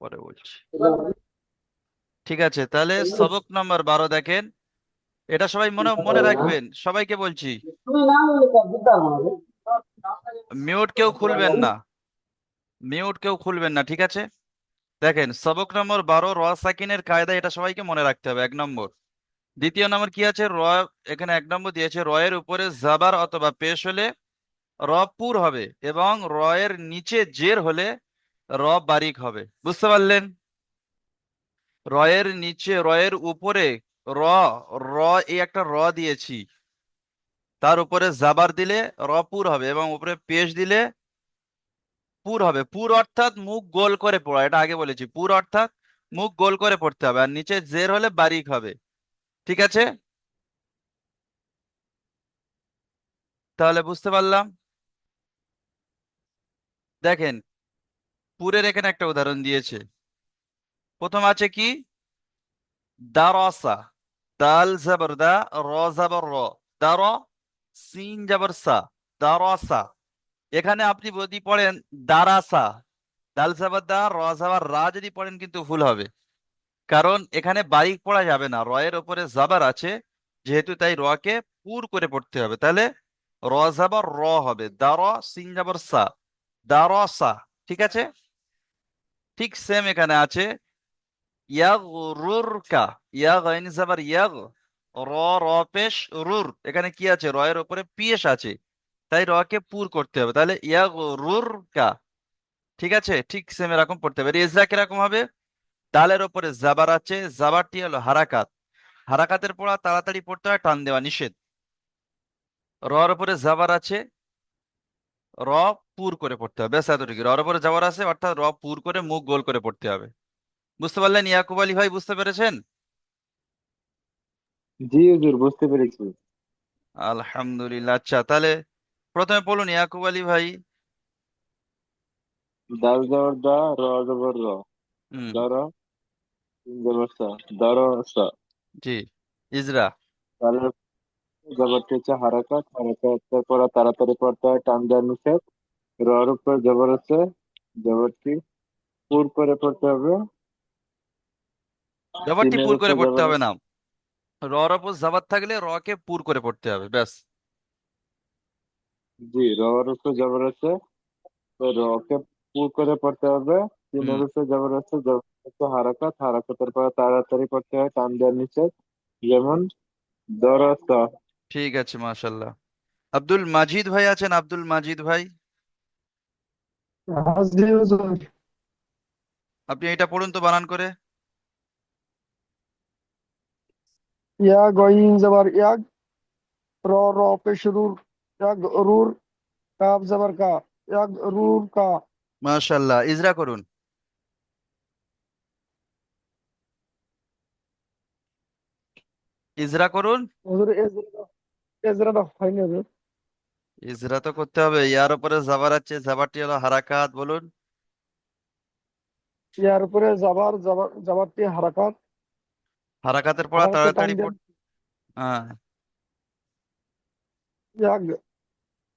পরে বলছি। ঠিক আছে তাহলে সবক নাম্বার বারো দেখেন। এটা সবাই মনে মনে রাখবেন সবাইকে বলছি। মিউট কেউ খুলবেন না। মিউট কেউ খুলবেন না ঠিক আছে? দেখেন সবক নম্বর বারো র সাকিনের কায়দা এটা সবাইকে মনে রাখতে হবে এক নম্বর। দ্বিতীয় নম্বর কি আছে? র এখানে এক নম্বর দিয়েছে র এর উপরে জাবার অথবা পেশ হলে র পুর হবে এবং র এর নিচে জের হলে র বারিক হবে। বুঝতে পারলেন? র এর নিচে র এর উপরে র র, এই একটা র দিয়েছি। তার উপরে জাবার দিলে র পুর হবে এবং উপরে পেশ দিলে পুর হবে। পুর অর্থাৎ মুখ গোল করে পড়া, এটা আগে বলেছি। পুর অর্থাৎ মুখ গোল করে পড়তে হবে আর নিচে জের হলে বারিক হবে। ঠিক আছে? তাহলে বুঝতে পারলাম? দেখেন পুরের এখানে একটা উদাহরণ দিয়েছে। প্রথম আছে কি? দারসা। দাল দা, র জবর সিন সা। দারসা। এখানে আপনি যদি পড়েন দারাসা। দাল জবর দা, র রা যদি পড়েন কিন্তু ভুল হবে। কারণ এখানে বারিক পড়া যাবে না। র এর উপরে জাবার আছে। যেহেতু তাই রকে পুর করে পড়তে হবে। তাহলে র র হবে। দার, সিন জবর সা। দারসা। ঠিক আছে? ঠিক সেম এখানে আছে র র পেশ রুর এখানে কি আছে? র এর পিয়েস আছে। তাই র কে পুর করতে হবে। তাহলে ইয়াগরুরকা ঠিক আছে? ঠিক সেম এরকম পড়তে হবে। রেজরা কীরকম হবে? ডালের ওপরে জাবার আছে। জাবারটি হলো হারাকাত হারাকাতের পড়া তাড়াতাড়ি পড়তে হয়, টান দেওয়া নিষেধ। রর উপরে জাবার আছে। র পুর করে পড়তে হবে ব্যাস এতটুকু। রর উপরে জাবার আছে অর্থাৎ র পুর করে মুখ গোল করে পড়তে হবে। বুঝতে পারলেন ইয়াকুব আলী ভাই বুঝতে পেরেছেন? জি হুজুর বুঝতে পেরেছি। আলহামদুলিল্লাহ আচ্ছা তাহলে প্রথমে বলুন ইয়াকুব আলী ভাই। দাল জবর দা র জবর র দার জবর সা দার সা জি ইজরা। তাহলে জবরটি হচ্ছে হারাকাত হারাকাতের পরে তাড়াতাড়ি পড়তে হয় টান দেওয়ার নিষেধ। রর উপর জবর আছে জবরটি পুর করে পড়তে হবে। জবরটি পুর করে পড়তে হবে না। রর উপর জবর থাকলে র কে পুর করে পড়তে হবে ব্যাস। জি রর উপর জবর আছে তো র কে পুর করে পড়তে হবে। হুম। উপর জবর আছে জবর হচ্ছে হারাকাত হারাকাতের পরে তাড়াতাড়ি পড়তে হয় টান দেওয়ার নিষেধ। যেমন দরসা ঠিক আছে মাশাল্লাহ আব্দুল মাজিদ ভাই আছেন? আব্দুল মাজিদ ভাই। আপনি এটা পড়ুন তো বানান করে। ইয়া গইন জবর ইয়াগ র র পেশ রুর ইয়াগ রুর কাব জবর কা ইয়াগ রুর কা। মাশাল্লাহ ইজরা করুন। ইজরা করুন। হুজুর এজরা হয়নি হুজুর ইজরা তো করতে হবে ইয়ার উপরে জাবার আছে জাবারটি হলো হারাকাত বলুন। ইয়ার উপরে জাবার জাবার জাবারটি হারাকাত। হারাকাতের পড়া তাড়াতাড়ি হ্যাঁ।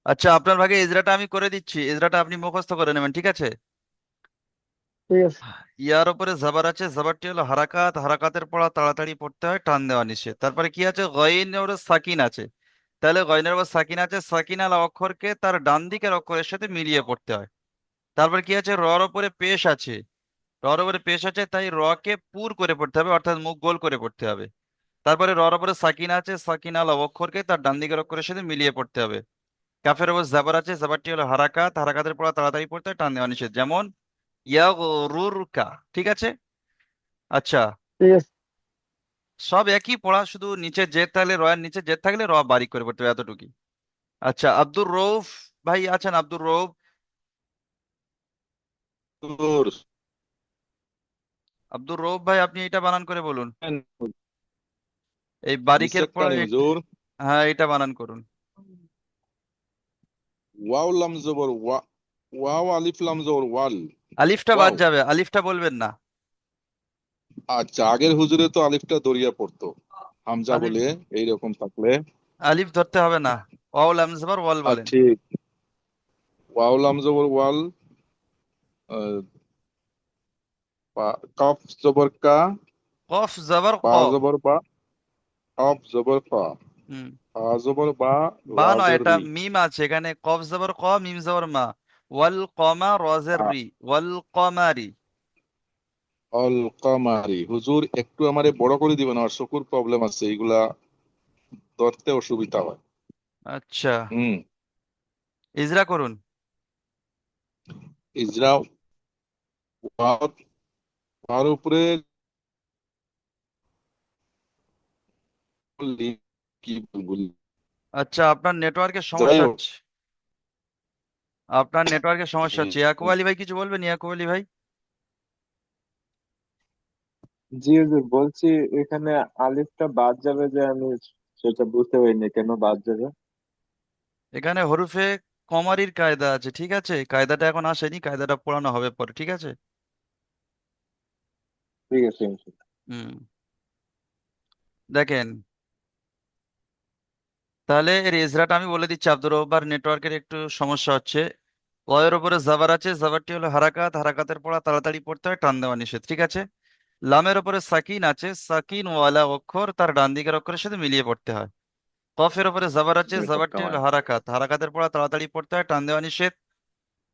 আচ্ছা আপনার ভাগে ইজরাটা আমি করে দিচ্ছি ইজরাটা আপনি মুখস্থ করে নেবেন ঠিক আছে? ঠিক আছে। ইয়ার উপরে জাবার আছে জাবারটি হলো হারাকাত হারাকাতের পড়া তাড়াতাড়ি পড়তে হয় টান দেওয়া নিষেধ। তারপরে কি আছে? গইনের ওর সাকিন আছে। তাহলে গইনের উপর সাকিন আছে, সাকিন আলা অক্ষরকে তার ডান দিকের অক্ষরের সাথে মিলিয়ে পড়তে হয়। তারপর কি আছে? রর ওপরে পেশ আছে। রর ওপরে পেশ আছে, তাই র কে পুর করে পড়তে হবে, অর্থাৎ মুখ গোল করে পড়তে হবে। তারপরে রর ওপরে সাকিনা আছে, সাকিন আলা অক্ষরকে তার ডান দিকের অক্ষরের সাথে মিলিয়ে পড়তে হবে। কাফের উপর জাবার আছে, জাবারটি হলো হারাকাত, হারাকাতের পড়া তাড়াতাড়ি পড়তে হয়, টান দেওয়া নিষেধ। যেমন ইয়াগরুরকা, ঠিক আছে? আচ্ছা। সব একই পড়া শুধু নিচে জেদ থাকলে র এর নিচে জেদ থাকলে র বারিক করে পড়তে হবে এতটুকুই। আচ্ছা আব্দুর রৌফ ভাই আছেন আব্দুর রৌফ আব্দুর। রৌফ ভাই আপনি এটা বানান করে বলুন। এই বারিকের পর নিষেধকারী হ্যাঁ এটা বানান করুন। ওয়াও লাম জবর ওয়া ওয়াও আলিফ লাম জবর ওয়াল। আলিফটা বাদ যাবে আলিফটা বলবেন না। আচ্ছা আগের হুজুরে তো আলিফটা দরিয়া পড়তো। হামজা বলে এইরকম থাকলে। আলিফ ধরতে হবে না। ওয়াও লাম জবর ওয়াল আর বলেন ঠিক। ওয়াও লাম জবর ওয়াল কফ জবর কা। কফ জবর ক জবর বা কফ জবর ফা পা জবর বা বা নয় এটা মিম আছে এখানে কফ জবর ক মিম জবর মা। ওয়াল কমা রজের রি। ওয়াল কমারি। অল কামারি হুজুর একটু আমারে বড় করে দিবেন আমার চকুর প্রবলেম আছে এগুলা ধরতে অসুবিধা হয়। আচ্ছা। হুম। ইজরা করুন। ইজরা ওয়ার ওয়ার উপরে কি বলব? আচ্ছা আপনার নেটওয়ার্কের সমস্যা হচ্ছে। আপনার নেটওয়ার্কের সমস্যা হচ্ছে। ইয়াকুব আলী ভাই কিছু বলবেন? ইয়াকুব আলী ভাই? জি হুজুর বলছি এখানে আলিফটা বাদ যাবে যে আমি সেটা বুঝতে পারিনি কেন বাদ যাবে? এখানে হরুফে কমারির কায়দা আছে ঠিক আছে? কায়দাটা এখন আসেনি কায়দাটা পড়ানো হবে পরে ঠিক আছে? ঠিক আছে। হুম। দেখেন তাহলে এর ইজরাটা আমি বলে দিচ্ছি আব্দুর রব্বার নেটওয়ার্কের একটু সমস্যা হচ্ছে। ওয়ের উপরে জাবার আছে জাবারটি হলো হারাকাত হারাকাতের পড়া তাড়াতাড়ি পড়তে হয় টান দেওয়া নিষেধ ঠিক আছে? লামের ওপরে সাকিন আছে সাকিন ওয়ালা অক্ষর তার ডান দিকের অক্ষরের সাথে মিলিয়ে পড়তে হয়। কফের ওপরে জাবার আছে জাবারটি হলো হারাকাত। হারাকাতের পড়া তাড়াতাড়ি পড়তে হয় টান দেওয়া নিষেধ।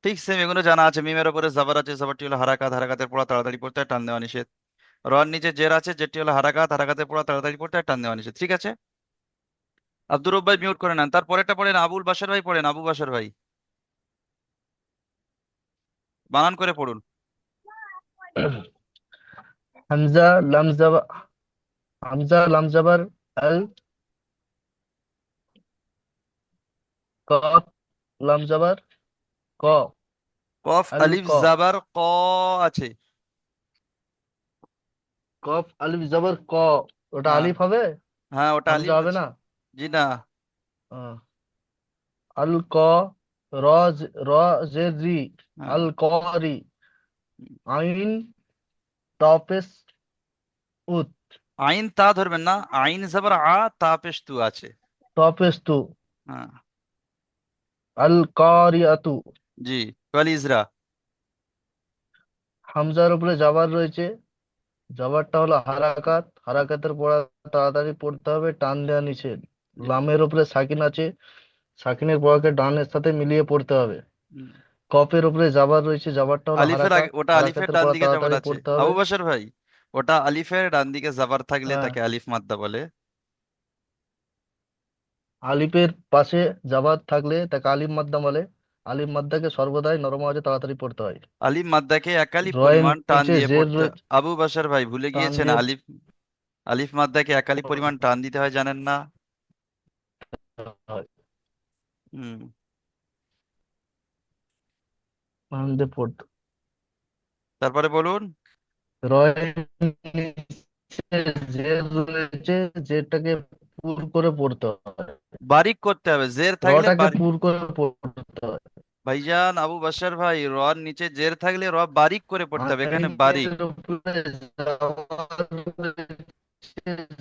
ঠিক সেম এগুলো জানা আছে মিমের ওপরে জাবার আছে জাবারটি হলো হারাকাত। হারাকাতের পড়া তাড়াতাড়ি পড়তে হয় টান দেওয়া নিষেধ। রর নিচে জের আছে যেটি হলো হারাকাত। হারাকাতের পড়া তাড়াতাড়ি পড়তে হয় টান দেওয়া নিষেধ। ঠিক আছে? আব্দুর রব ভাই মিউট করে নেন। তারপরেরটা পড়েন আবুল বাশার ভাই পড়েন আবু বাশার ভাই। বানান করে পড়ুন। হামজা লাম জাবা হামজা লাম জাবার আল কফ লাম জাবার ক। কফ আল আলিফ জাবার ক আছে। কফ আলিফ জাবার ক। ওটা হ্যাঁ। আলিফ হবে? হ্যাঁ ওটা আলিফ হবে না? জি না। আল ক র র জের রি। হ্যাঁ। আল করি আইন তাপেস উত আইন তা ধরবেন না আইন জাবার আ তা পেশ তু আছে তাপেস তু হ্যাঁ আল কারিয়াতু জি ওয়াল ইজরা হামজার উপরে জাবার রয়েছে জাবারটা হলো হারাকাত হারাকাতের পড়া তাড়াতাড়ি পড়তে হবে টান দেওয়া জি লামের উপরে সাকিন আছে সাকিনের পড়াকে ডানের সাথে মিলিয়ে পড়তে হবে কফের উপরে জাবার রয়েছে জাবারটা হলো আলিফের আগে ওটা আলিফের ডান দিকে জাবার আছে। পড়তে আবু বাশার ভাই ওটা আলিফের ডান দিকে জাবার থাকলে হ্যাঁ। তাকে আলিফ মাদ্দা বলে। আলিফের পাশে জাবার থাকলে তাকে আলিফ মাদ্দা বলে। আলিফ মাদ্দাকে সর্বদাই নরম আওয়াজে তাড়াতাড়ি পড়তে হয়। আলিফ মাদ্দাকে একালি রয়ের পরিমাণ টান নিচে দিয়ে জের পড়তে রয়েছে আবু বাশার ভাই ভুলে টান গিয়েছেন দিয়ে আলিফ আলিফ মাদ্দাকে একালি পরিমাণ টান দিতে হয় জানেন না? হয়। হুম। দিয়ে পড়তে তারপরে বলুন। রয়ের নিচে জের রয়েছে জেরটাকে পুর করে পড়তে হয়। বারিক করতে হবে জের থাকলে রটাকে বারিক। পুর করে পড়তে হয়। ভাইজান আবু বাশার ভাই রর নিচে জের থাকলে র বারিক করে পড়তে হবে এখানে বারিক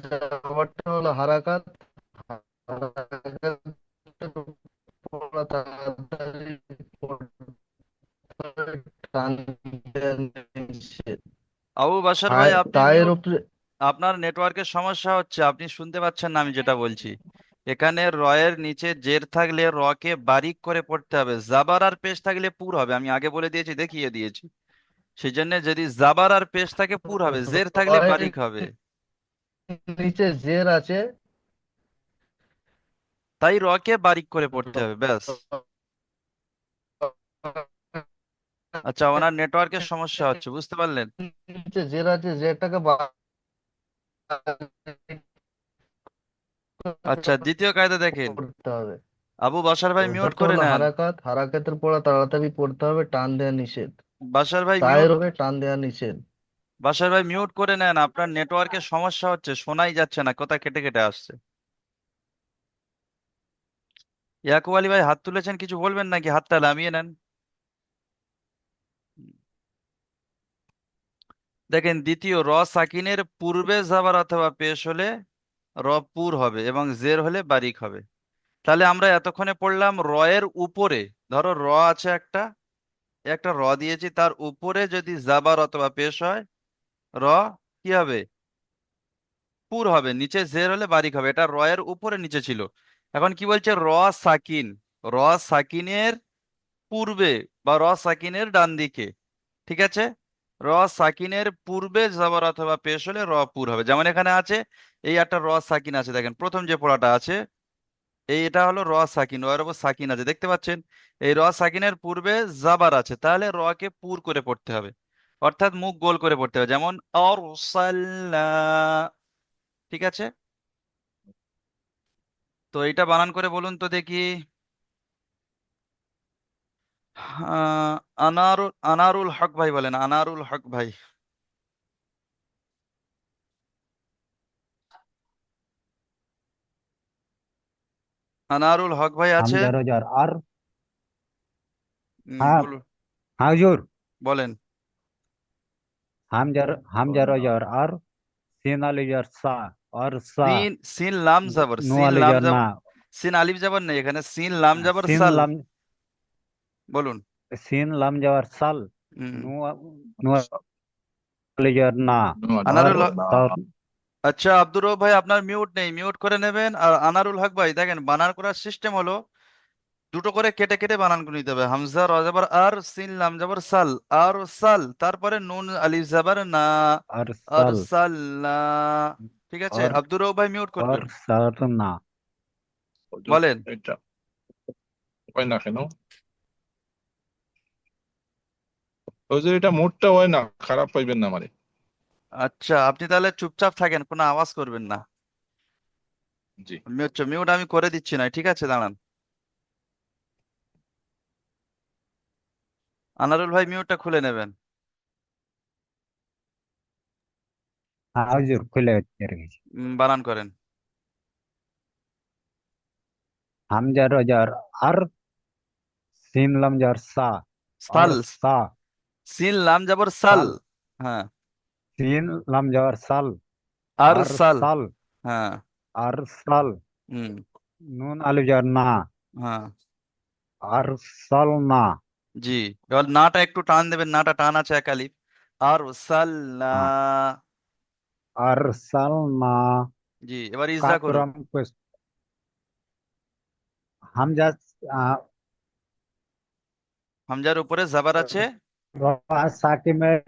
জাবারটা হলো হারাকাত। পড়া তাড়াতাড়ি পড়তে হয়, টান দেওয়া নিষেধ আবু বাশার ভাই আপনি তায়ের উপরে আপনার নেটওয়ার্কের সমস্যা হচ্ছে আপনি শুনতে পাচ্ছেন না আমি যেটা বলছি। এখানে রয়ের নিচে জের থাকলে রকে বারিক করে পড়তে হবে। জাবার আর পেশ থাকলে পুর হবে। আমি আগে বলে দিয়েছি দেখিয়ে দিয়েছি। সেই জন্য যদি জাবার আর পেশ থাকে পুর হবে। জের থাকলে বারিক হবে। নিচে জের আছে। তাই রকে বারিক করে পড়তে হবে ব্যাস। আচ্ছা ওনার নেটওয়ার্কের সমস্যা হচ্ছে বুঝতে পারলেন? আছে জেরটাকে আচ্ছা দ্বিতীয় কায়দা দেখেন। পড়তে হবে। আবু বাশার ভাই মিউট করে নেন। হারাকাত হারাকাতের পড়া তাড়াতাড়ি পড়তে হবে টান দেওয়া নিষেধ। বাশার ভাই তায়ের হবে টান দেওয়া নিষেধ। বাশার ভাই মিউট করে নেন আপনার নেটওয়ার্কের সমস্যা হচ্ছে শোনাই যাচ্ছে না কোথা কেটে কেটে আসছে। ইয়াকুব আলী ভাই হাত তুলেছেন কিছু বলবেন নাকি? হাতটা নামিয়ে নেন। দেখেন দ্বিতীয়, র সাকিনের পূর্বে যাবার অথবা পেশ হলে র পুর হবে এবং জের হলে বারিক হবে। তাহলে আমরা এতক্ষণে পড়লাম র এর উপরে, ধরো র আছে একটা একটা র দিয়েছি, তার উপরে যদি জাবার অথবা পেশ হয়, র কি হবে? পুর হবে, নিচে জের হলে বারিক হবে, এটা র এর উপরে নিচে ছিল। এখন কি বলছে? র সাকিন, র সাকিনের পূর্বে বা র সাকিনের ডান দিকে, ঠিক আছে? র সাকিনের পূর্বে জবর অথবা পেশ হলে র পুর হবে। যেমন এখানে আছে, এই একটা র সাকিন আছে দেখেন, প্রথম যে পড়াটা আছে, এই এটা হলো র সাকিন, র এর উপর সাকিন আছে, দেখতে পাচ্ছেন? এই র সাকিনের পূর্বে জাবার আছে, তাহলে র কে পুর করে পড়তে হবে। অর্থাৎ মুখ গোল করে পড়তে হবে, যেমন ঠিক আছে? তো এটা বানান করে বলুন তো দেখি। আনারুল আনারুল হক ভাই বলেন আনারুল হক ভাই। আনারুল হক ভাই আছে? আর? হ্যাঁ বলুন। হাজুর। বলেন। হামজা হামজা রোজার আর সিন আলিজার সা আর সা। সিন সিন লাম জাবর সিন লাম জাবর সিন আলিফ জাবর নেই এখানে সিন লাম জাবর সাল লাম বলুন। সিন লাম যাওয়ার সাল হুম। নু। নু না। আনারুল আচ্ছা আব্দুর রব ভাই আপনার মিউট নেই। মিউট করে নেবেন। আর আনারুল হক ভাই দেখেন বানান করার সিস্টেম হলো দুটো করে কেটে কেটে বানান করে নিতে হবে। হামজা র জাবর আর সিন লাম জাবর সাল। আর সাল তারপরে নুন আলিফ জাবর না। আর আর সাল। সাল্লা ঠিক আছে আর আব্দুর রব ভাই মিউট আর করবেন সার না। বলেন। এটা। না কেন? হুজুর এটা মোটটা হয় না খারাপ পাইবেন না আমারে। আচ্ছা আপনি তাহলে চুপচাপ থাকেন কোনো আওয়াজ করবেন না। জি। মিউট আমি করে দিচ্ছি না ঠিক আছে দাঁড়ান। আনারুল ভাই মিউটটা খুলে নেবেন। হাজুর খুলে রেখেছি উম, বানান করেন। হামজা রোজার আর সিন লাম সা আর সাল সা। সিন লাম জাবর সাল। সাল। হ্যাঁ। সিন লাম যাওয়ার সাল। আর আর সাল। সাল। হ্যাঁ। আর সাল। হুম। নুন আলিজার না। হ্যাঁ। আর সাল না। জি। এবার নাটা একটু টান দেবেন নাটা টান আছে এক আলিফ। আর সাল্লা হ্যাঁ। আর সাল না। জি এবার ইজরা করুন। হামজা হামজার উপরে জাবার আছে। সাকিমের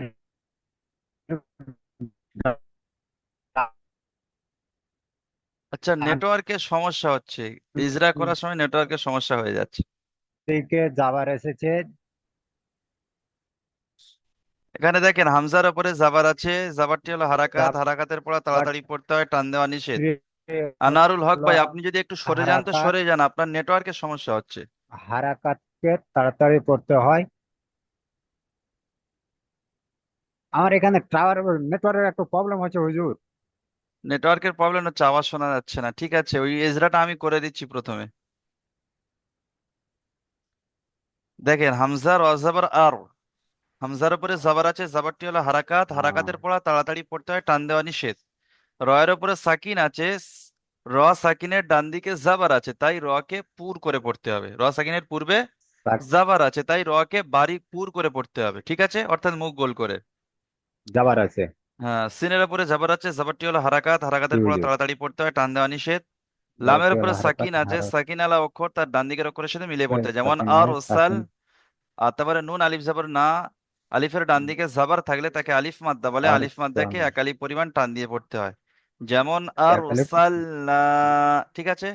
আচ্ছা নেটওয়ার্কের সমস্যা হচ্ছে। ইজরা করার সময় নেটওয়ার্কের সমস্যা হয়ে যাচ্ছে। দিকে যাবার এসেছে। এখানে দেখেন হামজার উপরে জাবার আছে। জাবারটি হলো হারাকাত। হারাকাতের পড়া তাড়াতাড়ি পড়তে হয় টান দেওয়া নিষেধ। আনারুল হক ভাই আপনি যদি একটু সরে যান তো সরে যান আপনার নেটওয়ার্কের সমস্যা হচ্ছে। হারাকাতকে তাড়াতাড়ি পড়তে হয়। আমার এখানে টাওয়ার নেটওয়ার্কের একটু প্রবলেম হচ্ছে হুজুর। নেটওয়ার্কের প্রবলেম হচ্ছে আওয়াজ শোনা যাচ্ছে না। ঠিক আছে ওই ইজরাটা আমি করে দিচ্ছি প্রথমে। দেখেন হামজার অজাবার আর। হামজার উপরে জাবার আছে জাবারটি হলো হারাকাত। হারাকাতের পড়া তাড়াতাড়ি পড়তে হয় টান দেওয়া নিষেধ। রয়ের উপরে সাকিন আছে র সাকিনের ডান দিকে জাবার আছে তাই র কে পুর করে পড়তে হবে। র সাকিনের পূর্বে জাবার আছে তাই র কে বারিক পুর করে পড়তে হবে। ঠিক আছে? অর্থাৎ মুখ গোল করে। যাবার আছে। হ্যাঁ সিনের উপরে জাবার আছে জাবারটি হলো হারাকাত। হারাকাতের পড়া তাড়াতাড়ি পড়তে হয় টান দেওয়া নিষেধ। লামের উপরে সাকিন আছে হারাকাত। সাকিন আলা অক্ষর তার ডান দিকের অক্ষরের সাথে মিলিয়ে পড়তে হয়। যেমন সাকিন আর হয়, ওসাল সাকিন আর তারপরে নুন আলিফ জাবর না। আলিফের ডান দিকে জাবার থাকলে তাকে আলিফ মাদ্দা বলে। আলিফ মাদ্দাকে সাল এক আলিফ পরিমাণ টান দিয়ে পড়তে হয়। যেমন আর এক আলিফ। ওসাল্লা ঠিক আছে?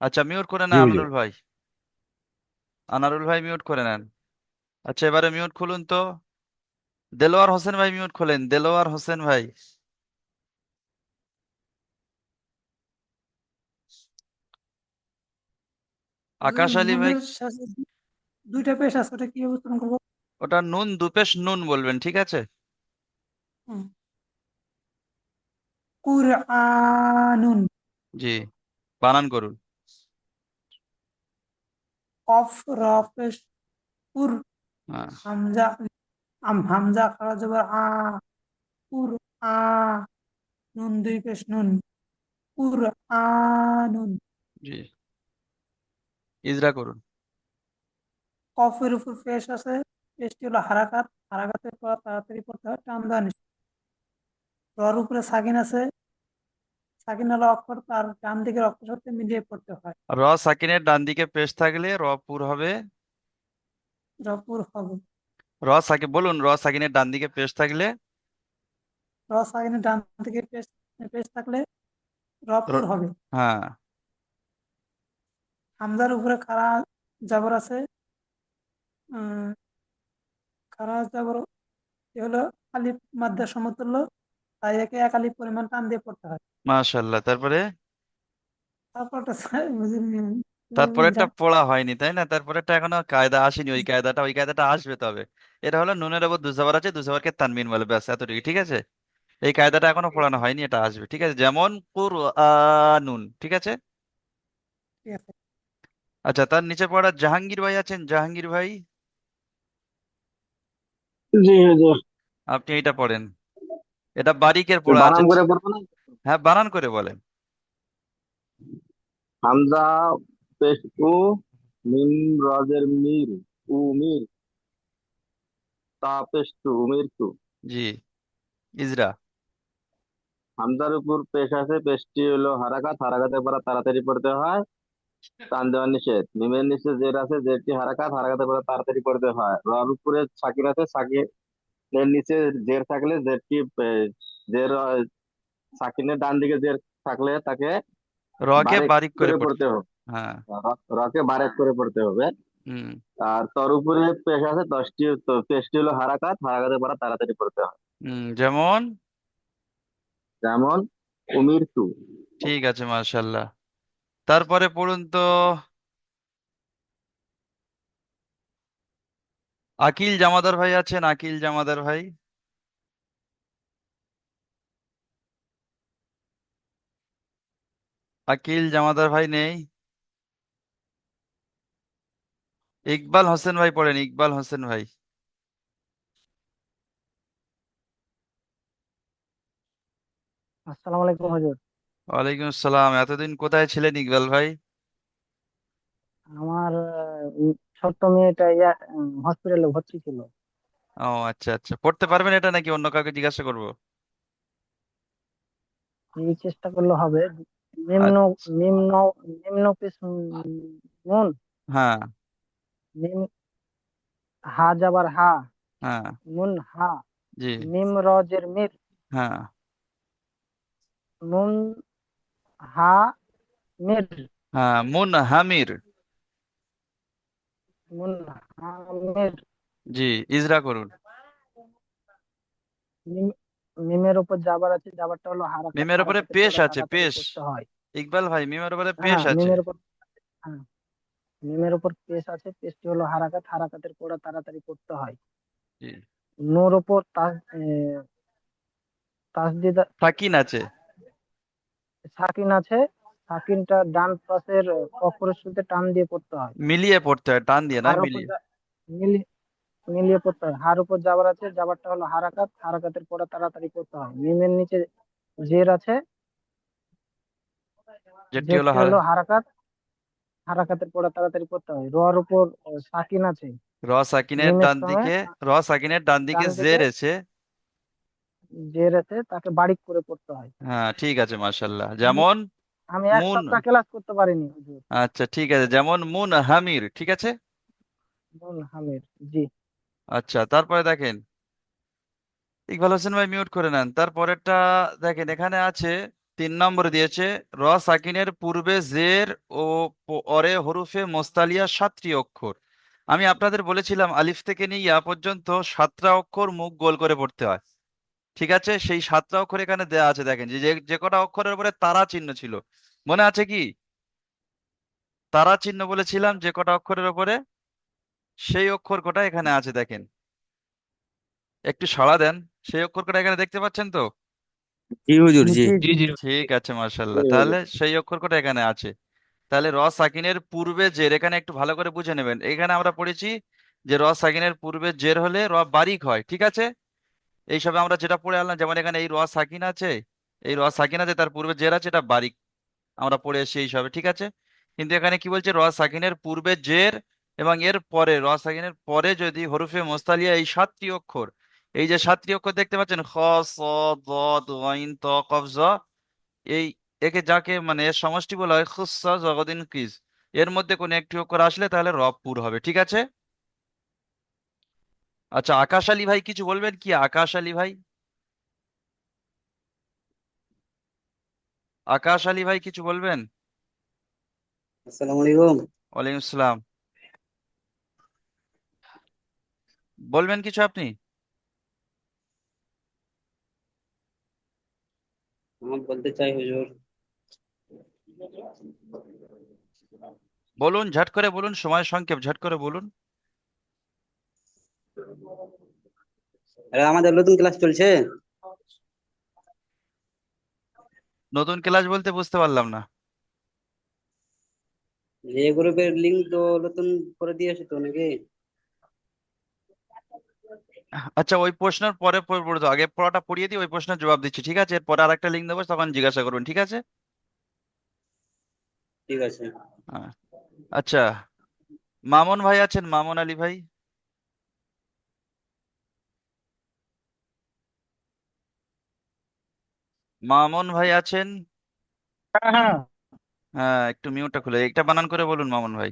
আচ্ছা মিউট করে জি নেন আনারুল ভাই। আনারুল ভাই মিউট করে নেন। আচ্ছা এবারে মিউট খুলুন তো। দেলোয়ার হোসেন ভাই মিউট খোলেন। দেলোয়ার হোসেন ভাই। আকাশ আলী ভাই। দুইটা পেশ আছে ওটা কীভাবে উচ্চারণ করব? ওটা নুন দুপেশ নুন বলবেন ঠিক আছে? কুরআনুন। জি বানান করুন। কফ র পেশ কুর হ্যাঁ। হামজা আম হামজা খারা জবর আ কুর আ নুন দুই পেশ নুন কুরআনুন জি। ইজরা করুন। কফের উপর পেশ আছে পেশটি হলো হারাকাত হারাকাতের পর তাড়াতাড়ি পড়তে হয় নিষেধ। রর উপরে সাকিন আছে সাকিন হলো অক্ষর তার ডান দিকের অক্ষর সাথে মিলিয়ে পড়তে হয়। র সাকিনের ডান দিকে পেশ থাকলে র পুর হবে? রপুর হবে। র সাকিন বলুন র সাকিনের ডান দিকে পেশ থাকলে? র সাকিনের ডান দিকে পেশ পেশ থাকলে র- হবে। হ্যাঁ। হামজার উপরে খাড়া জবর আছে। খাড়া জবর হলো আলিফ মাদ্দা সমতুল্য তাই একে এক আলিফ পরিমাণ টান দিয়ে পড়তে হয়। মাশাল্লাহ তারপরে? তারপরটা তারপরেরটা পড়া হয়নি তাই না? তারপরেরটা এখনও কায়দা আসেনি ওই কায়দাটা ওই কায়দাটা আসবে তবে। এটা হলো নুনের উপর দুজাবার আছে দুজাবারকে তানবিন বলে ব্যাস এতটুকু ঠিক আছে? এই কায়দাটা এখনও পড়ানো হয়নি এটা আসবে ঠিক আছে? যেমন কুরআনুন ঠিক আছে? ঠিক আছে। আচ্ছা তার নিচে পড়া জাহাঙ্গীর ভাই আছেন? জাহাঙ্গীর ভাই? জি হুজুর আপনি এটা পড়েন। এটা বারিকের পড়া আছে। বানান করে পড়ব না? হ্যাঁ বানান করে বলেন। হামজা পেশ উ মিম রজের মির উ মির তা পেশ তু উমির তু জি ইজরা। হামজার উপর পেশ আছে পেশটি হলো হারাকাত। হারাকাতের পর তাড়াতাড়ি পড়তে হয় টান দেওয়া নিষেধ। মিমের নিচে জের আছে জেরটি হারাকাত। হারাকাতের পর তাড়াতাড়ি পড়তে হয়। রর উপরে সাকিন আছে সাকিনের নিচে জের থাকলে জেরটি জের সাকিনের ডান দিকে জের থাকলে তাকে রকে বারিক করে পড়তে হবে। হ্যাঁ। রকে বারেক করে পড়তে হবে। হুম। আর তোর উপরে পেশ আছে দশটি তো পেশটি হলো হারাকাত হারাকাতের পর তাড়াতাড়ি পড়তে হয়। হুম যেমন? যেমন উমির তু ঠিক আছে মাশাল্লাহ তারপরে পড়ুন তো আকিল জামাদার ভাই আছেন আকিল জামাদার ভাই। আকিল জামাদার ভাই নেই। ইকবাল হোসেন ভাই পড়েন ইকবাল হোসেন ভাই। আসসালামু আলাইকুম হুজুর। ওয়ালাইকুম আসসালাম। এতদিন কোথায় ছিলেন ইকবাল ভাই? আমার ছোট্ট মেয়েটা হসপিটালে ভর্তি ছিল। ও আচ্ছা আচ্ছা। পড়তে পারবেন এটা নাকি অন্য কাউকে জিজ্ঞাসা করব? এই চেষ্টা করলে হবে। নিম্ন আচ্ছা। নিম্ন নিম্ন পিস নুন। হ্যাঁ। নিম হা যাবার হা। হ্যাঁ। নুন হা। জি। মিম রজের মির। হ্যাঁ। নুন হা মির। হ্যাঁ মুন হামির নুন হা মির। জি ইজরা করুন। মিম মিমের উপর যাবার আছে যাবারটা হলো হারাকাত মিমের উপরে পেশ আছে পেশ। হয়। ইকবাল ভাই মিমের উপরে পেশ হ্যাঁ আছে। মিমের উপর হ্যাঁ। মিমের উপর পেশ আছে পেশটি হলো হারাকাত। হারাকাতের পরে তাড়াতাড়ি করতে হয়। নূর উপর তাসদিদ সাকিন আছে। সাকিন আছে। সাকিনটা ডান পাশের অক্ষরের সাথে টান দিয়ে পড়তে হয়। মিলিয়ে পড়তে হয় টান দিয়ে না হার উপর মিলিয়ে? মিলিয়ে পড়তে হয়। হার উপর যাবার আছে যাবারটা হলো হারাকাত। হারাকাতের পরে তাড়াতাড়ি করতে হয়। মিমের নিচে জের আছে। যেটি হলো হারাকাত। হারাকাতের পরে তাড়াতাড়ি করতে হয়। রর উপর সাকিন আছে। র সাকিনের ডান সময় দিকে র সাকিনের ডান দিকে ডান দিকে জের আছে জের আছে তাকে বারিক করে পড়তে হয়। হ্যাঁ ঠিক আছে মাশাল্লাহ যেমন আমি এক মুন সপ্তাহ ক্লাস করতে পারিনি হুজুর। আচ্ছা ঠিক আছে যেমন মুন হামির ঠিক আছে? নুন হামির জি। আচ্ছা তারপরে দেখেন। ইকবাল হোসেন ভাই মিউট করে নেন। তারপরেরটা দেখেন এখানে আছে তিন নম্বর দিয়েছে, র সাকিনের পূর্বে জের ও অরে হরুফে মোস্তালিয়া সাতটি অক্ষর। আমি আপনাদের বলেছিলাম, আলিফ থেকে নিয়ে ইয়া পর্যন্ত সাতটা অক্ষর মুখ গোল করে পড়তে হয়। ঠিক আছে? সেই সাতটা অক্ষর এখানে দেয়া আছে, দেখেন যে, যে- কটা অক্ষরের উপরে তারা চিহ্ন ছিল। মনে আছে কি? তারা চিহ্ন বলেছিলাম, যে কটা অক্ষরের উপরে? সেই অক্ষর কটা এখানে আছে, দেখেন। একটু সাড়া দেন। সেই অক্ষর কটা এখানে দেখতে পাচ্ছেন তো? জি হুজুর জি। জি জি ঠিক আছে মার্শাল্লাহ তাহলে সেই অক্ষর কটা এখানে আছে। তাহলে র সাকিনের পূর্বে জের এখানে একটু ভালো করে বুঝে নেবেন। এখানে আমরা পড়েছি যে র সাকিনের পূর্বে জের হলে র বারিক হয় ঠিক আছে? এইসবে আমরা যেটা পড়ে আনলাম যেমন এখানে এই র সাকিন আছে এই র সাকিন আছে তার পূর্বে জের আছে এটা বারিক আমরা পড়ে এসেছি এইসবে ঠিক আছে? কিন্তু এখানে কি বলছে? র সাকিনের পূর্বে জের এবং এর পরে র সাকিনের পরে যদি হরুফে মোস্তালিয়া এই সাতটি অক্ষর এই যে সাতটি অক্ষর দেখতে পাচ্ছেন খ স দ গইন ত কফ জ এই একে যাকে মানে এর সমষ্টি বলা হয় খুসা জগদিন কিস। এর মধ্যে কোনো একটি অক্ষর আসলে তাহলে রব পুর হবে ঠিক আছে? আচ্ছা আকাশ আলী ভাই কিছু বলবেন কি? আকাশ আলী ভাই? আকাশ আলী ভাই কিছু বলবেন? আসসালামু আলাইকুম। ওয়ালাইকুম আসসালাম। বলবেন কিছু আপনি? বলতে চাই হুজুর। বলুন ঝট করে বলুন সময় সংক্ষেপ ঝট করে বলুন। আমাদের নতুন ক্লাস চলছে? নতুন ক্লাস বলতে বুঝতে পারলাম না। যে গ্রুপের লিংক তো নতুন করে দিয়েছে তো নাকি? আচ্ছা ওই প্রশ্নের পরে পড়ে পড়ে আগে পড়াটা পড়িয়ে দিই ওই প্রশ্নের জবাব দিচ্ছি ঠিক আছে? এরপরে আর একটা লিঙ্ক দেবো তখন জিজ্ঞাসা করবেন ঠিক আছে? ঠিক আছে। হ্যাঁ। আচ্ছা মামুন ভাই আছেন? মামুন আলী ভাই? মামুন ভাই আছেন? হ্যাঁ হ্যাঁ। একটু মিউটটা খুলে একটা বানান করে বলুন মামুন ভাই।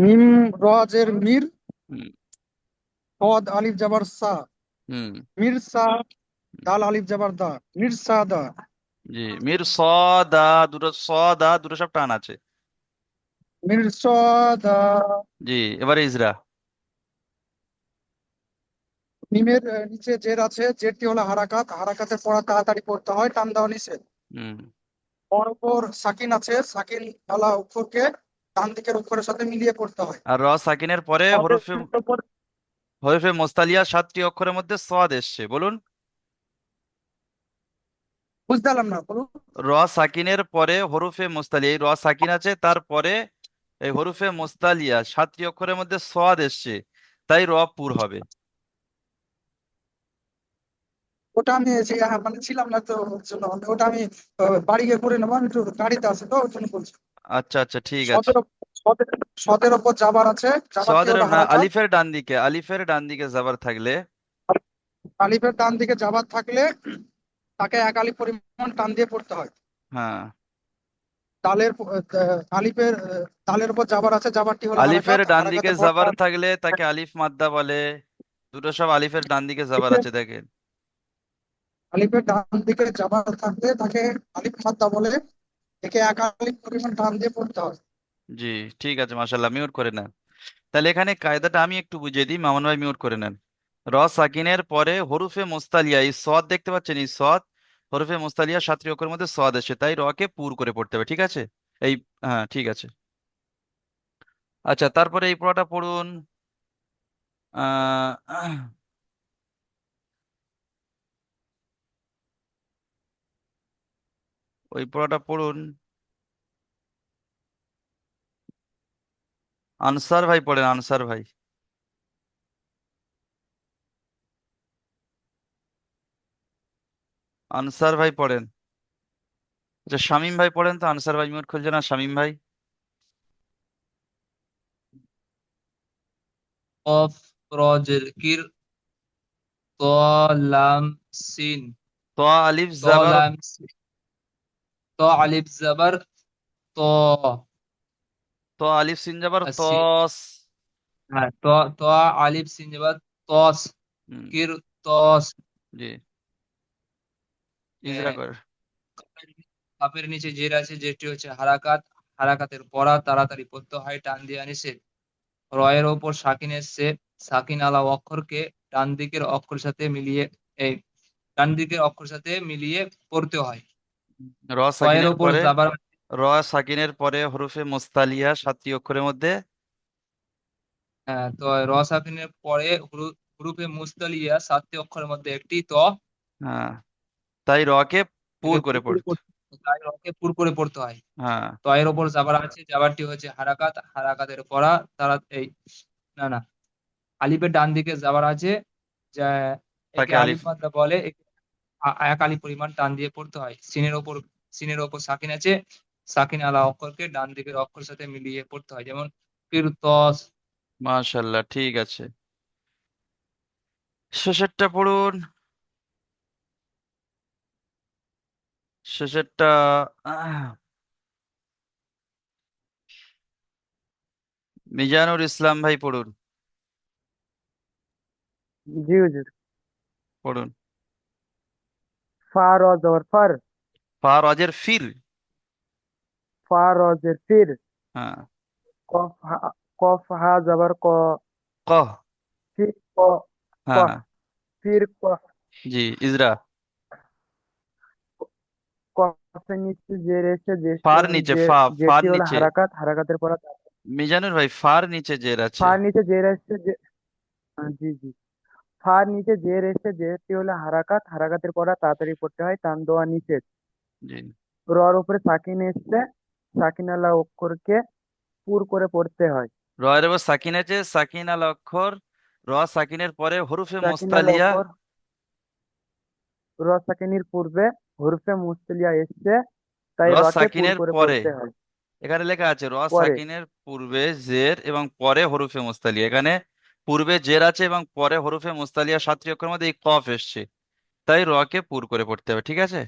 মিম রজের মির? পদ আলিফ জাবার সা। হুম। মির দাল আলিফ জাবার দা। মির সা দা। জি মির স দা দুটো স দা দুটো সব টান আছে। মির স দা। জি এবারে ইজরা। মিমের নিচে জের আছে জেরটি হলো হারাকাত। হারাকাতের পড়া তাড়াতাড়ি পড়তে হয় টান দেওয়া নিষেধ। হুম। পর উপর সাকিন আছে সাকিন আলা অক্ষরকে ডান দিকের অক্ষরের সাথে মিলিয়ে পড়তে হয়। আর র সাকিনের পরে হরফে হরফে মোস্তালিয়া সাতটি অক্ষরের মধ্যে সদ এসছে বলুন। না বলুন। র সাকিনের পরে হরফে মোস্তালিয়া এই র সাকিন আছে তারপরে এই হরফে মোস্তালিয়া সাতটি অক্ষরের মধ্যে সদ এসছে তাই র পুর হবে। ওটা আমি হ্যাঁ, মানে ছিলাম না তো ওটা আমি বাড়ি গিয়ে করে নেব একটু গাড়িতে আছে তো জন্য বলছি। আচ্ছা আচ্ছা ঠিক আছে। সদের ওপর জাবার আছে। সদের না আলিফের ডান দিকে আলিফের ডান দিকে যাবার থাকলে। আলিফের ডান দিকে জাবার থাকলে তাকে এক আলিফ পরিমাণ টান দিয়ে পড়তে হয়। হ্যাঁ। তালের আলিফের উপর জাবার আছে জাবারটি হলো আলিফের ডান দিকে যাবার থাকলে তাকে আলিফ মাদ্দা বলে। দুটো সব আলিফের ডান দিকে যাবার আছে দেখেন। আলিফের ডান দিকে জাবার থাকলে তাকে আলিফ মাদ্দা বলে। একে এক আলিফ পরিমাণ টান দিয়ে পড়তে হয়। জি, ঠিক আছে মাশাল্লাহ মিউট করে নেন। তাহলে এখানে কায়দাটা আমি একটু বুঝিয়ে দিই, মামুন ভাই মিউট করে নেন। র সাকিনের পরে হরুফে মোস্তালিয়া, এই সদ দেখতে পাচ্ছেন, এই সদ হরুফে মোস্তালিয়া সাতটি অক্ষরের মধ্যে সদ এসে তাই রকে পুর করে পড়তে হবে, ঠিক আছে? এই হ্যাঁ ঠিক আছে। আচ্ছা তারপরে এই পড়াটা পড়ুন, আহ, ওই পড়াটা পড়ুন আনসার ভাই পড়েন আনসার ভাই। আনসার ভাই পড়েন। আচ্ছা শামিম ভাই পড়েন তো? আনসার ভাই মিউট খুলছে না শামীম ভাই? কফ রজেল কির সিন। ত আলিফ জাবার। ত আলিফ জাবার ত ত আলিফ সিন জাবার তস। হ্যাঁ ত ত আলিফ সিন জাবার তস। কির তস। জি। ইজরা আহ, কর কাপের নিচে জের আছে যেটি হচ্ছে হারাকাত। হারাকাতের পড়া তাড়াতাড়ি পড়তে হয় টান দিয়ে নিষেধ রয়ের ওপর সাকিন এসছে। সাকিন আলা অক্ষরকে ডান দিকের অক্ষর সাথে মিলিয়ে এই ডান দিকের অক্ষর সাথে মিলিয়ে পড়তে হয়। র রয়ের ওপর পরে? জাবার র সাকিনের পরে হরফে মুস্তালিয়া সাতটি অক্ষরের মধ্যে। হ্যাঁ তো র সাকিনের পরে হুরু- হুরুফে মুস্তালিয়া সাতটি অক্ষরের মধ্যে একটি ত। হ্যাঁ তাই রকে পুর করে পড়তে। তাই রকে পুর করে পড়তে হয়। হ্যাঁ। তো এর ওপর জাবার আছে জাবারটি হচ্ছে হারাকাত হারাকাতের পড়া তারা এই না না আলিফের ডান দিকে জাবার আছে যা তাকে আলিফ। মাদ্দা বলে এক আলিফ পরিমাণ টান দিয়ে পড়তে হয়। সিনের ওপর সিনের ওপর সাকিন আছে সাকিন আলা অক্ষরকে ডান দিকের অক্ষর সাথে মিলিয়ে পড়তে হয়। যেমন কিরতস মাশাল্লাহ ঠিক আছে। শেষেরটা পড়ুন। শেষেরটা মিজানুর ইসলাম ভাই পড়ুন। জি হুজুর। পড়ুন। ফা র জবর ফার। ফা রজের ফির ফা র জের ফির হ্যাঁ। কফ হা কফ হা জবর ক। কহ ফির ক। হ্যাঁ। ফির ক। জি ইজরা। কফের নিচে জের এসে যে ফার নিচে ফা ফার নিচে। হারাকাত হারাকাতের পর মিজানুর ভাই ফার নিচে জের আছে ফার নিচে জের এসে যে হ্যাঁ, জি জি। ফার নিচে জের এসে যেটি হলো হারাকাত হারাকাতের পর তাড়াতাড়ি পড়তে হয় টান দেওয়া নিষেধ। জি। রর উপরে সাকিন এসছে সাকিন আলা অক্ষরকে পুর করে পড়তে হয়। রয়ের উপর সাকিন আছে সাকিন আল অক্ষর র সাকিনের পরে হরুফে সাকিন আলা মুস্তালিয়া। অক্ষর র সাকিনের পূর্বে হরফে মুস্তালিয়া এসছে তাই র রকে পুর সাকিনের করে পরে। পড়তে হয়। এখানে লেখা আছে র পরে। সাকিনের পূর্বে জের এবং পরে হরুফে মুস্তালিয়া। এখানে পূর্বে জের আছে এবং পরে হরুফে মুস্তালিয়া সাতটি অক্ষরের মধ্যে এই কফ এসছে। তাই রকে পুর করে পড়তে হবে ঠিক আছে?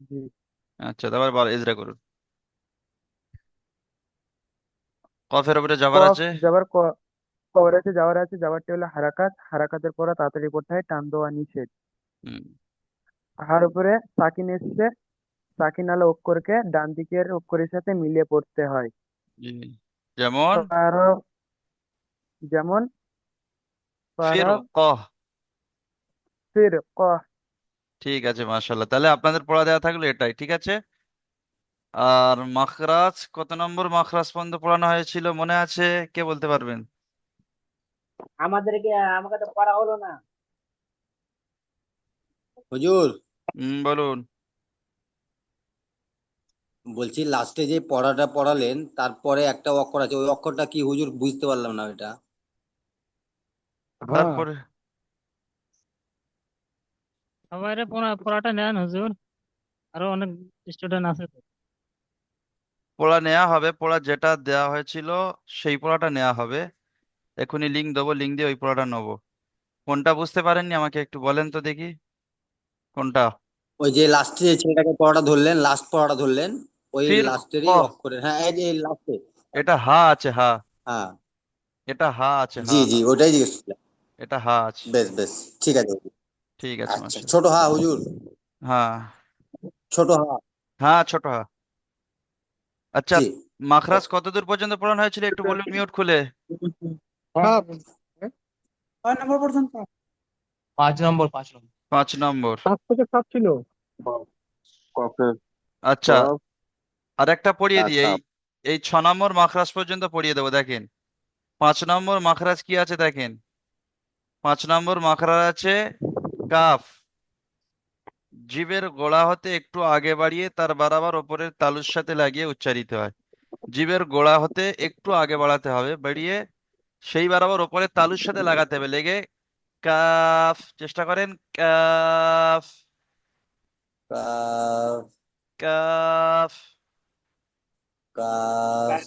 জি। আচ্ছা তারপর বল ইজরা করুন। কফের উপরে জবর কফ আছে? জবর ক আছে যাওয়ার আছে হলো হারাকাত হারাকাতের পর তাড়াতাড়ি পড়তে হয় টান দেওয়া নিষেধ। হার উপরে সাকিন এসছে সাকিন আলা অক্ষরকে ডান দিকের অক্ষরের সাথে মিলিয়ে পড়তে হয়। যেমন? আরও যেমন? ফির ফারা কহ ফির কহ ঠিক আছে মাশাল্লাহ তাহলে আপনাদের পড়া দেওয়া থাকল এটাই ঠিক আছে? আর মাখরাজ কত নম্বর মাখরাজ পর্যন্ত পড়ানো হয়েছিল মনে আছে? কে বলতে পারবেন? আমাদেরকে আমাকে তো পড়া হলো না। হুজুর। হুম বলুন। বলছি লাস্টে যে পড়াটা পড়ালেন তারপরে একটা অক্ষর আছে ওই অক্ষরটা কি হুজুর? বুঝতে পারলাম না ওইটা। হ্যাঁ তারপরে সবাই পড়াটা নেন হুজুর। আরও অনেক স্টুডেন্ট আছে তো। পড়া নেওয়া হবে পড়া যেটা দেওয়া হয়েছিল সেই পড়াটা নেওয়া হবে। এখনই লিঙ্ক দেবো লিঙ্ক দিয়ে ওই পড়াটা নেব। কোনটা বুঝতে পারেননি আমাকে একটু বলেন তো দেখি। কোনটা? ওই যে লাস্টে যে ছেলেটাকে পড়াটা ধরলেন লাস্ট পড়াটা ধরলেন ওই ফির লাস্টেরই কহ অক্ষরের হ্যাঁ এই যে লাস্টে এটা হা আছে হা। হ্যাঁ। এটা হা আছে জি হা। জি ওটাই জিজ্ঞেস করলাম এটা হা আছে। বেশ বেশ ঠিক আছে। ঠিক আছে আচ্ছা মাশাল্লাহ ছোট হা হুজুর। হ্যাঁ। ছোট হা। হ্যাঁ ছোট হা। আচ্ছা জি। মাখরাজ কতদূর পর্যন্ত পড়ানো হয়েছিল? একটু বলুন মিউট খুলে। হ্যাঁ ছয় নম্বর পর্যন্ত। পাঁচ নম্বর পাঁচ নম্বর। পাঁচ নম্বর। পাঁচ থেকে সাত ছিল। কফের আচ্ছা কফ। আর একটা পড়িয়ে দিই। আচ্ছা এই এই ছ নম্বর মাখরাজ পর্যন্ত পড়িয়ে দেবো দেখেন। পাঁচ নম্বর মাখরাজ কি আছে দেখেন। পাঁচ নম্বর মাখরাজ আছে কাফ জিভের গোড়া হতে একটু আগে বাড়িয়ে তার বরাবর ওপরের তালুর সাথে লাগিয়ে উচ্চারিত হয়। জীবের গোড়া হতে একটু আগে বাড়াতে হবে বাড়িয়ে সেই বরাবর ওপরের তালুর সাথে লাগাতে হবে। লেগে কাফ চেষ্টা করেন কাফ। কাফ। কাফ। কাফ।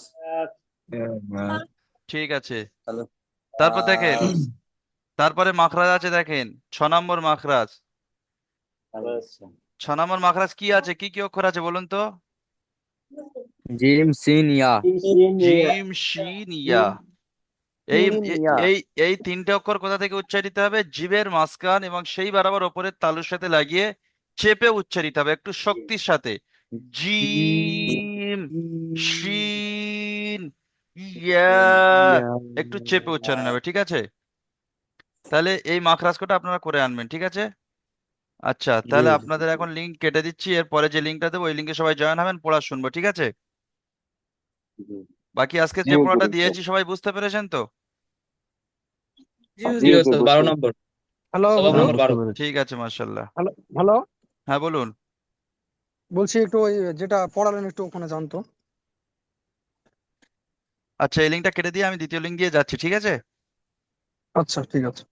ঠিক আছে। তারপর দেখেন তারপরে মাখরাজ আছে দেখেন ছ নম্বর মাখরাজ। ছ নম্বর মাখরাজ কি আছে? কি কি অক্ষর আছে বলুন তো? জিম সিন ইয়া। জিম শিন ইয়া। এই এই এই তিনটে অক্ষর কোথা থেকে উচ্চারিত হবে? জিভের মাঝখান এবং সেই বরাবর ওপরের তালুর সাথে লাগিয়ে চেপে উচ্চারিত হবে। একটু শক্তির সাথে। জিম শিন ইয়া। একটু চেপে উচ্চারণ হবে ঠিক আছে? তাহলে এই মাখরাজ কটা আপনারা করে আনবেন ঠিক আছে? আচ্ছা তাহলে আপনাদের এখন লিঙ্ক কেটে দিচ্ছি এরপরে যে লিঙ্কটা দেবো ওই লিঙ্কে সবাই জয়েন হবেন পড়া শুনব ঠিক আছে? বাকি আজকে যে পড়াটা দিয়েছি সবাই বুঝতে পেরেছেন তো? বারো নম্বর। হ্যালো ঠিক আছে মাশাল্লাহ হ্যালো হ্যালো হ্যাঁ বলুন। বলছি একটু ওই যেটা পড়ালেন একটু ওখানে জানতো। আচ্ছা এই লিঙ্কটা কেটে দিয়ে আমি দ্বিতীয় লিঙ্ক দিয়ে যাচ্ছি ঠিক আছে? আচ্ছা ঠিক আছে।